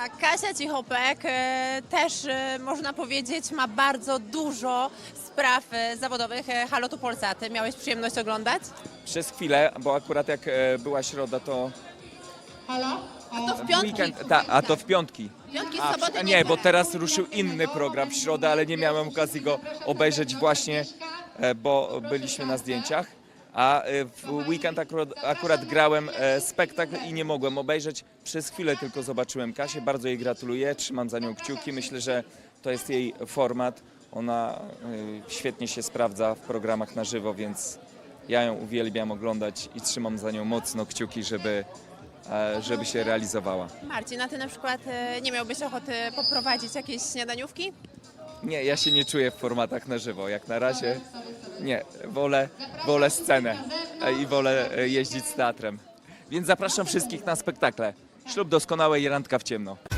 A Kasia Cichopek e, też e, można powiedzieć ma bardzo dużo spraw e, zawodowych Halotu Polsaty. Miałeś przyjemność oglądać? Przez chwilę, bo akurat jak była środa, to To w piątki. weekend, ta, a to w piątki. Piątki, A, soboty, a nie, bo teraz ruszył inny program w środę, ale nie miałem okazji go obejrzeć właśnie, bo byliśmy na zdjęciach. A e, w weekend akurat, akurat grałem e, spektakl i nie mogłem obejrzeć. Przez chwilę tylko zobaczyłem Kasię. Bardzo jej gratuluję, trzymam za nią kciuki. Myślę, że to jest jej format. Ona e, świetnie się sprawdza w programach na żywo, więc ja ją uwielbiam oglądać i trzymam za nią mocno kciuki, żeby, e, żeby się realizowała. Marcin, a ty na przykład e, nie miałbyś ochoty poprowadzić jakiejś śniadaniówki? Nie, ja się nie czuję w formatach na żywo. Jak na razie nie, wolę, wolę scenę e, i wolę e, jeździć z teatrem. Więc zapraszam wszystkich na spektakle. Ślub doskonałej i randka w ciemno.